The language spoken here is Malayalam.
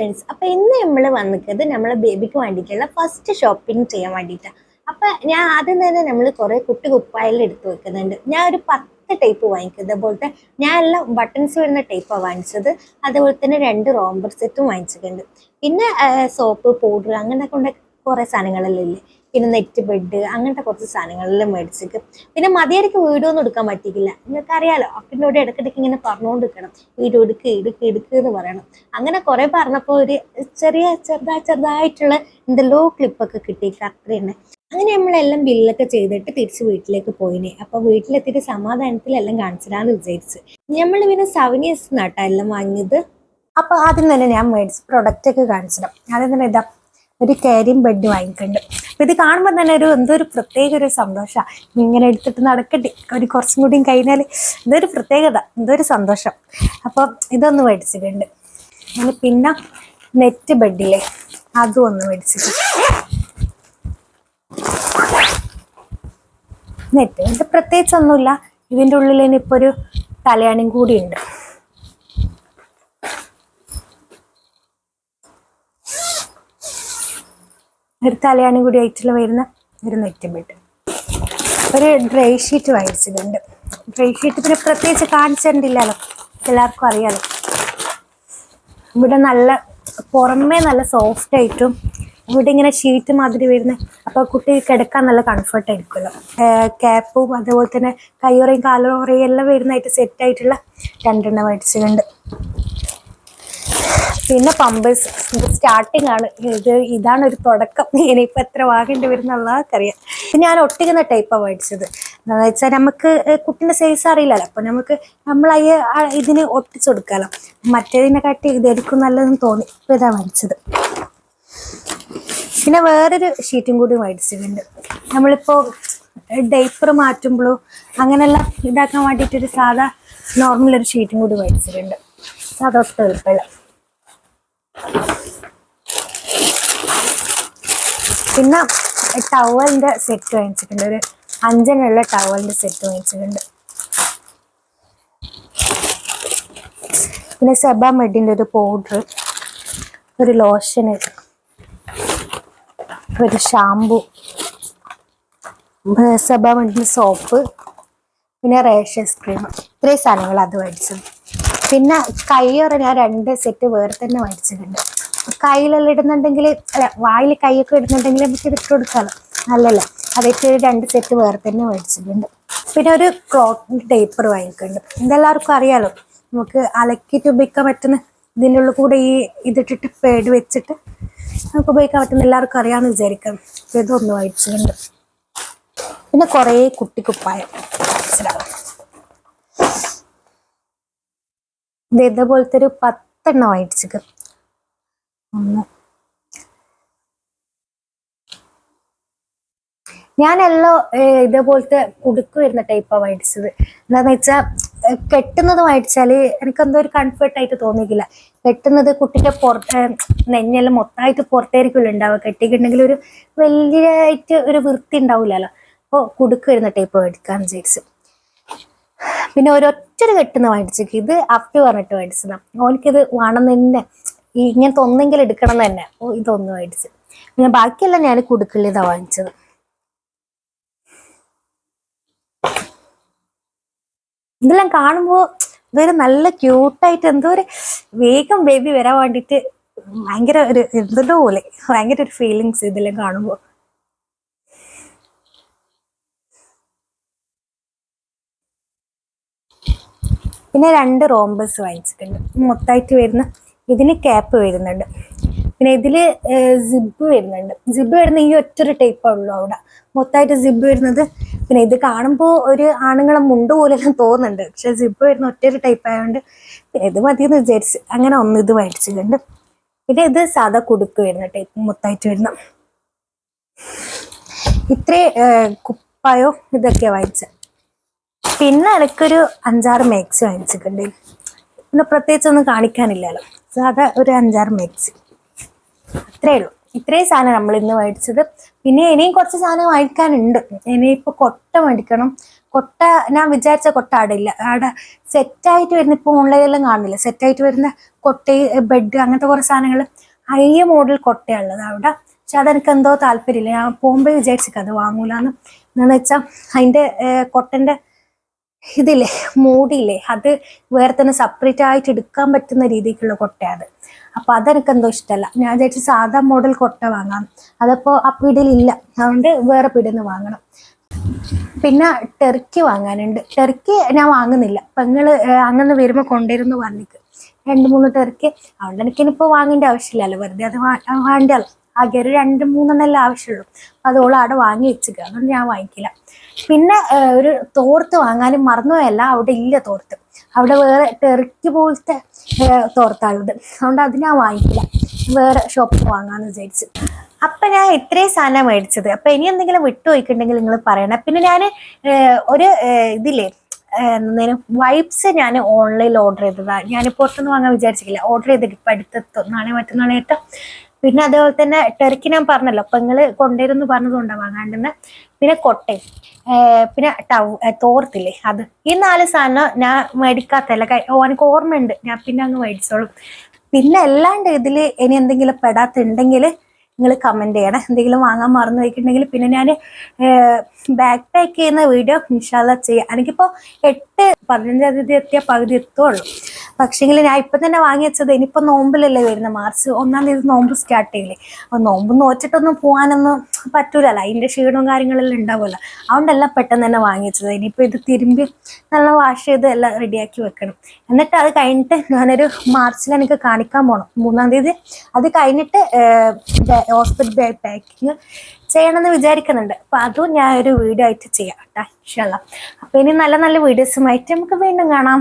ഫ്രണ്ട്സ് അപ്പൊ ഇന്ന് നമ്മൾ വന്നിക്കുന്നത് നമ്മളെ ബേബിക്ക് വേണ്ടിയിട്ടുള്ള ഫസ്റ്റ് ഷോപ്പിംഗ് ചെയ്യാൻ വേണ്ടിയിട്ടാണ് അപ്പൊ ഞാൻ ആദ്യം തന്നെ നമ്മൾ കുറെ കുട്ടി കുപ്പായിൽ എടുത്തു വെക്കുന്നുണ്ട്. ഞാൻ ഒരു പത്ത് ടൈപ്പ് വാങ്ങിക്കുന്നത് അതുപോലത്തെ ഞാൻ എല്ലാം ബട്ടൺസ് വരുന്ന ടൈപ്പാണ് വാങ്ങിച്ചത്. അതുപോലെ തന്നെ രണ്ട് റോംബർ സെറ്റും വാങ്ങിച്ചിട്ടുണ്ട്. പിന്നെ സോപ്പ് പൗഡർ അങ്ങനെയൊക്കെ കൊണ്ട് കുറെ സാധനങ്ങളെല്ലാം ഇല്ലേ? പിന്നെ നെറ്റ് ബെഡ് അങ്ങനത്തെ കുറച്ച് സാധനങ്ങളെല്ലാം മേടിച്ചിട്ട്. പിന്നെ മതിയടിക്ക് വീടൊന്നും എടുക്കാൻ പറ്റിക്കില്ല നിങ്ങൾക്ക് അറിയാലോ അക്കിനോട് ഇടയ്ക്കിടയ്ക്ക് ഇങ്ങനെ പറഞ്ഞുകൊണ്ട് നിൽക്കണം വീഡിയോ എടുക്ക് എടുക്ക് എടുക്ക് എന്ന് പറയണം. അങ്ങനെ കുറെ പറഞ്ഞപ്പോൾ ഒരു ചെറിയ ചെറുതായി ചെറുതായിട്ടുള്ള എന്തെല്ലോ ക്ലിപ്പൊക്കെ കിട്ടി അത്ര തന്നെ അങ്ങനെ നമ്മളെല്ലാം ബില്ലൊക്കെ ചെയ്തിട്ട് തിരിച്ച് വീട്ടിലേക്ക് പോയിനെ. അപ്പൊ വീട്ടിലെത്തിയിട്ട് സമാധാനത്തിലെല്ലാം കാണിച്ചിടാന്ന് വിചാരിച്ച്. നമ്മൾ പിന്നെ സവനിയസ് നട്ടാ എല്ലാം വാങ്ങിയത്. അപ്പൊ ആദ്യം തന്നെ ഞാൻ മേടിച്ച് പ്രൊഡക്റ്റ് ഒക്കെ കാണിച്ചിടാം ആദ്യം തന്നെ ഒരു കാരിയും ബെഡ് വാങ്ങിക്കുന്നുണ്ട് അപ്പൊ ഇത് കാണുമ്പോൾ തന്നെ ഒരു എന്തോ ഒരു പ്രത്യേക ഒരു സന്തോഷം. ഇങ്ങനെ എടുത്തിട്ട് നടക്കട്ടെ. ഒരു കുറച്ചും കൂടിയും കഴിഞ്ഞാൽ എന്തോ ഒരു പ്രത്യേകത എന്തോ ഒരു സന്തോഷം. അപ്പോൾ ഇതൊന്ന് മേടിച്ചിട്ടുണ്ട്. ഇനി പിന്നെ നെറ്റ് ബെഡിലെ അതും ഒന്ന് മേടിച്ചിട്ടുണ്ട്. നെറ്റ് ബെഡ് പ്രത്യേകിച്ചൊന്നുമില്ല. ഇതിന്റെ ഉള്ളിൽ ഇനിയിപ്പോൾ ഒരു തലയാണിയും കൂടി ഒരു തലയാണി കൂടി ആയിട്ടുള്ള വരുന്ന ഒരു നെറ്റും ഒരു ഡ്രൈ ഷീറ്റ് വാങ്ങിച്ചിട്ടുണ്ട്. ഡ്രൈ ഷീറ്റ് പിന്നെ പ്രത്യേകിച്ച് കാണിച്ചിട്ടില്ലല്ലോ. എല്ലാവർക്കും അറിയാലോ. ഇവിടെ നല്ല പുറമേ നല്ല സോഫ്റ്റ് ആയിട്ടും ഇവിടെ ഇങ്ങനെ ഷീറ്റ് മാതിരി വരുന്ന അപ്പോൾ കുട്ടി കിടക്കാൻ നല്ല കംഫർട്ട് ആയിരിക്കുമല്ലോ. ക്യാപ്പും അതുപോലെ തന്നെ കയ്യുറയും കാലുറയും എല്ലാം വരുന്നതായിട്ട് സെറ്റ് ആയിട്ടുള്ള രണ്ടെണ്ണം മേടിച്ചിട്ടുണ്ട്. പിന്നെ പമ്പേഴ്സ് ഇത് സ്റ്റാർട്ടിങ് ആണ്. ഇത് ഇതാണ് ഒരു തുടക്കം. ഇനിയിപ്പോൾ എത്ര വാങ്ങേണ്ടി വരുന്നുള്ള അറിയാം ഞാൻ ഒട്ടിക്കുന്ന ടൈപ്പാണ് മേടിച്ചത്. എന്താണെന്ന് വെച്ചാൽ നമുക്ക് കുട്ടീന്റെ സൈസ് അറിയില്ലല്ലോ. അപ്പം നമുക്ക് നമ്മൾ അയ്യ ഇതിന് ഒട്ടിച്ചു കൊടുക്കാമല്ലോ മറ്റേതിനെ കാട്ടി ഇതായിരിക്കും നല്ലതെന്ന് തോന്നി. ഇപ്പോൾ ഇതാ മേടിച്ചത്. പിന്നെ വേറൊരു ഷീറ്റും കൂടി മേടിച്ചിട്ടുണ്ട്. നമ്മളിപ്പോൾ ഡൈപ്പർ മാറ്റുമ്പോഴോ അങ്ങനെല്ലാം ഇതാക്കാൻ വേണ്ടിയിട്ടൊരു സാധാ നോർമൽ ഒരു ഷീറ്റും കൂടി മേടിച്ചിട്ടുണ്ട്. സാധാ എളുപ്പമില്ല. പിന്നെ ടവലിന്റെ സെറ്റ് വാങ്ങിച്ചിട്ടുണ്ട്. ഒരു അഞ്ചനുള്ള ടവലിന്റെ സെറ്റ് വാങ്ങിച്ചിട്ടുണ്ട്. പിന്നെ സെബ മെഡിന്റെ ഒരു പൗഡർ ഒരു ലോഷന് ഒരു ഷാമ്പു സെബ മെഡിന്റെ സോപ്പ് പിന്നെ റേഷൻ ക്രീം ഇത്രയും സാധനങ്ങൾ അത് മേടിച്ചത്. പിന്നെ കയ്യൊറ ഞാൻ രണ്ട് സെറ്റ് വേറെ തന്നെ മേടിച്ചിട്ടുണ്ട്. കയ്യിലെല്ലാം ഇടുന്നുണ്ടെങ്കിൽ അല്ല വായിൽ കൈയൊക്കെ ഇടുന്നുണ്ടെങ്കിൽ നമുക്ക് ഇത് ഇട്ട് കൊടുക്കാമല്ലോ നല്ലല്ലോ? അതൊക്കെ രണ്ട് സെറ്റ് വേറെ തന്നെ മേടിച്ചിട്ടുണ്ട്. പിന്നെ ഒരു ക്ലോത്ത് ടേപ്പർ വാങ്ങിക്കുന്നുണ്ട് ഇതെല്ലാവർക്കും അറിയാലോ? നമുക്ക് അലക്കിയിട്ട് ഉപയോഗിക്കാൻ പറ്റുന്ന ഇതിനുള്ള കൂടെ ഈ ഇതിട്ടിട്ട് പേട് വെച്ചിട്ട് നമുക്ക് ഉപയോഗിക്കാൻ പറ്റുന്ന എല്ലാവർക്കും അറിയാമെന്ന് വിചാരിക്കാം. ഇതൊന്ന് വായിച്ചിട്ടുണ്ട് പിന്നെ കുറേ കുട്ടിക്കുപ്പായം. മനസ്സിലാവും ഇത് ഇതേപോലത്തെ ഒരു പത്തെണ്ണം വാങ്ങിച്ചു ഒന്ന്. ഞാനെല്ലോ ഇതേപോലത്തെ കുടുക്ക് വരുന്ന ടൈപ്പാണ് മേടിച്ചത് എന്താന്ന് വെച്ചാൽ കെട്ടുന്നത് മേടിച്ചാൽ എനിക്കെന്തോ ഒരു കംഫർട്ട് ആയിട്ട് തോന്നിയിട്ടില്ല. കെട്ടുന്നത് കുട്ടിയുടെ പുറത്ത് നെഞ്ഞെല്ലാം മൊത്തമായിട്ട് പുറത്തായിരിക്കുമല്ലോ ഉണ്ടാവുക. കെട്ടിയിട്ടുണ്ടെങ്കിൽ ഒരു വലിയതായിട്ട് ഒരു വൃത്തി ഉണ്ടാവില്ലല്ലോ. അപ്പോൾ കുടുക്ക് വരുന്ന ടൈപ്പ് മേടിക്കാന്ന് വിചാരിച്ചു. പിന്നെ ഒരൊറ്റൊരു കെട്ടുന്ന വാങ്ങിച്ചേക്ക് ഇത് അപ്പി പറഞ്ഞിട്ട് മേടിച്ചതാണ് ഓനിക്കിത് വേണം തന്നെ. ഈ ഇങ്ങനത്തെ ഒന്നെങ്കിലും എടുക്കണം തന്നെ. ഓ ഇതൊന്നും മേടിച്ച് പിന്നെ ബാക്കിയെല്ലാം ഞാൻ കുടുക്കിൽ ഇതാ വാങ്ങിച്ചത്. ഇതെല്ലാം കാണുമ്പോൾ ഇതൊരു നല്ല ക്യൂട്ടായിട്ട് എന്തോ ഒരു വേഗം ബേബി വരാൻ വേണ്ടിയിട്ട് ഭയങ്കര ഒരു എന്തോ പോലെ. ഭയങ്കര ഒരു ഫീലിങ്സ് ഇതെല്ലാം കാണുമ്പോൾ പിന്നെ രണ്ട് റോംബസ് വാങ്ങിച്ചിട്ടുണ്ട്. മൊത്തമായിട്ട് വരുന്ന ഇതിന് ക്യാപ്പ് വരുന്നുണ്ട്. പിന്നെ ഇതിൽ സിബ് വരുന്നുണ്ട്. സിബ് വരുന്ന ഈ ഒറ്റൊരു ടൈപ്പേ ഉള്ളൂ അവിടെ. മൊത്തമായിട്ട് സിബ് വരുന്നത് പിന്നെ ഇത് കാണുമ്പോൾ ഒരു ആണുങ്ങളെ മുണ്ട് പോലെല്ലാം തോന്നുന്നുണ്ട്. പക്ഷെ സിബ് വരുന്ന ഒറ്റൊരു ടൈപ്പ് ആയതുകൊണ്ട് പിന്നെ ഇത് മതിയെന്ന് വിചാരിച്ച് അങ്ങനെ ഒന്ന് ഇത് മേടിച്ചിട്ടുണ്ട്. പിന്നെ ഇത് സാധാ കുടുക്ക് വരുന്ന ടൈപ്പ് മൊത്തമായിട്ട് വരുന്ന. ഇത്രേ കുപ്പായോ ഇതൊക്കെയാണ് വാങ്ങിച്ചത് പിന്നെ എനിക്കൊരു അഞ്ചാറ് മേക്സ് വാങ്ങിച്ചിട്ടുണ്ട്. പിന്നെ പ്രത്യേകിച്ച് ഒന്നും കാണിക്കാനില്ലല്ലോ. സാധാ ഒരു അഞ്ചാറ് മേക്സ് അത്രേ ഉള്ളൂ. ഇത്രയും സാധനം നമ്മൾ ഇന്ന് മേടിച്ചത്. പിന്നെ ഇനിയും കുറച്ച് സാധനം വാങ്ങിക്കാനുണ്ട്. ഇനിയിപ്പോൾ കൊട്ട മേടിക്കണം. കൊട്ട ഞാൻ വിചാരിച്ച കൊട്ട അവിടെ ഇല്ല. അവിടെ സെറ്റായിട്ട് വരുന്ന ഇപ്പോൾ ഓൺലൈനിലെല്ലാം കാണില്ല സെറ്റായിട്ട് വരുന്ന കൊട്ട ബെഡ് അങ്ങനത്തെ കുറേ സാധനങ്ങൾ ഹൈയ മോഡൽ കൊട്ടയുള്ളത് അവിടെ. പക്ഷെ അതെനിക്ക് എന്തോ താല്പര്യമില്ല. ഞാൻ പോകുമ്പോൾ വിചാരിച്ചിട്ട് അത് വാങ്ങൂലെന്ന്. എന്താണെന്ന് വെച്ചാൽ അതിന്റെ കൊട്ടന്റെ ഇതില്ലേ മൂടിയില്ലേ അത് വേറെ തന്നെ സെപ്പറേറ്റ് ആയിട്ട് എടുക്കാൻ പറ്റുന്ന രീതിക്കുള്ള കൊട്ടയാണ്. അപ്പൊ അപ്പോൾ അതെനിക്ക് എന്തോ ഇഷ്ടമല്ല. ഞാൻ വിചാരിച്ചു സാധാ മോഡൽ കൊട്ട വാങ്ങാം. അതപ്പോ ആ പീടിയിലില്ല അതുകൊണ്ട് വേറെ പീടിയിൽ നിന്ന് വാങ്ങണം. പിന്നെ ടെർക്കി വാങ്ങാനുണ്ട്. ടെർക്കി ഞാൻ വാങ്ങുന്നില്ല. പെങ്ങൾ അങ്ങനെ വരുമ്പോൾ കൊണ്ടുവരുന്നു പറഞ്ഞിക്ക്. രണ്ട് മൂന്ന് ടെർക്കി അതുകൊണ്ട് എനിക്ക് എനിക്കിനിപ്പോൾ വാങ്ങേണ്ട ആവശ്യമില്ലല്ലോ. വെറുതെ അത് വേണ്ടല്ലോ ആകെ ഒരു രണ്ട് മൂന്നെണ്ണല്ലേ ആവശ്യമുള്ളൂ. അത് ഓൾ അവിടെ വാങ്ങി വെച്ചിട്ട് അതുകൊണ്ട് ഞാൻ വാങ്ങിക്കില്ല. പിന്നെ ഒരു തോർത്ത് വാങ്ങാനും മറന്നുപോയല്ല അവിടെ ഇല്ല തോർത്ത്. അവിടെ വേറെ ടെറിക്ക് പോലത്തെ തോർത്താളുണ്ട് അതുകൊണ്ട് അത് ഞാൻ വാങ്ങിക്കില്ല. വേറെ ഷോപ്പിൽ വാങ്ങാന്ന് വിചാരിച്ചു. അപ്പൊ ഞാൻ ഇത്രയും സാധനം മേടിച്ചത്. അപ്പൊ ഇനി എന്തെങ്കിലും വിട്ടുപോയിക്കുണ്ടെങ്കിൽ നിങ്ങൾ പറയണം. പിന്നെ ഞാൻ ഒരു ഇതില്ലേ ഇതില്ലേ വൈബ്സ് ഞാൻ ഓൺലൈനിൽ ഓർഡർ ചെയ്തതാണ് ഞാൻ പുറത്തുനിന്ന് വാങ്ങാൻ വിചാരിച്ചിട്ടില്ല. ഓർഡർ ചെയ്തിട്ട് ഇപ്പം അടുത്തെത്തും നാളെ മറ്റന്നാളെ എത്തും പിന്നെ അതേപോലെ തന്നെ ടെർക്കി ഞാൻ പറഞ്ഞല്ലോ അപ്പൊ നിങ്ങൾ കൊണ്ടുവരുമെന്ന് പറഞ്ഞതുകൊണ്ടാണ് വാങ്ങാണ്ടെന്ന് പിന്നെ കൊട്ടയും പിന്നെ ടൗ തോർത്തില്ലേ അത്. ഈ നാല് സാധനം ഞാൻ മേടിക്കാത്തല്ല കൈ- ഓ എനിക്ക് ഓർമ്മയുണ്ട്. ഞാൻ പിന്നെ അങ്ങ് മേടിച്ചോളും. പിന്നെ അല്ലാണ്ട് ഇതിൽ ഇനി എന്തെങ്കിലും പെടാത്തുണ്ടെങ്കിൽ നിങ്ങൾ കമന്റ് ചെയ്യണം. എന്തെങ്കിലും വാങ്ങാൻ മറന്നു പോയിട്ടുണ്ടെങ്കിൽ പിന്നെ ഞാൻ ബാക്ക് പാക്ക് ചെയ്യുന്ന വീഡിയോ ഇൻഷാല്ല ചെയ്യാം. എനിക്കിപ്പോൾ എട്ട് പതിനഞ്ചാം തീയതി എത്തിയ പകുതി എത്തുള്ളൂ പക്ഷേങ്കിൽ ഞാൻ ഇപ്പം തന്നെ വാങ്ങി വെച്ചത്. ഇനിയിപ്പോൾ നോമ്പിലല്ലേ വരുന്നത്. മാർച്ച് ഒന്നാം തീയതി നോമ്പ് സ്റ്റാർട്ട് ചെയ്യില്ലേ. അപ്പോൾ നോമ്പ് നോച്ചിട്ടൊന്നും പോകാനൊന്നും പറ്റൂലല്ലോ. അതിന്റെ ക്ഷീണവും കാര്യങ്ങളെല്ലാം ഉണ്ടാവുമല്ലോ. അതുകൊണ്ടെല്ലാം പെട്ടെന്ന് തന്നെ വാങ്ങി വെച്ചത്. ഇനിയിപ്പോൾ ഇത് തിരുമ്പി നല്ല വാഷ് ചെയ്ത് എല്ലാം റെഡിയാക്കി വെക്കണം. എന്നിട്ട് അത് കഴിഞ്ഞിട്ട് ഞാനൊരു മാർച്ചിൽ എനിക്ക് കാണിക്കാൻ പോകണം മൂന്നാം തീയതി. അത് കഴിഞ്ഞിട്ട് ഹോസ്പിറ്റൽ ബാഗ് പാക്കിങ് ചെയ്യണമെന്ന് വിചാരിക്കുന്നുണ്ട്. അപ്പൊ അതും ഞാൻ ഒരു വീഡിയോ ആയിട്ട് ചെയ്യാം കേട്ടോ ഇഷ്ടമല്ല അപ്പൊ ഇനി നല്ല നല്ല വീഡിയോസുമായിട്ട് നമുക്ക് വീണ്ടും കാണാം.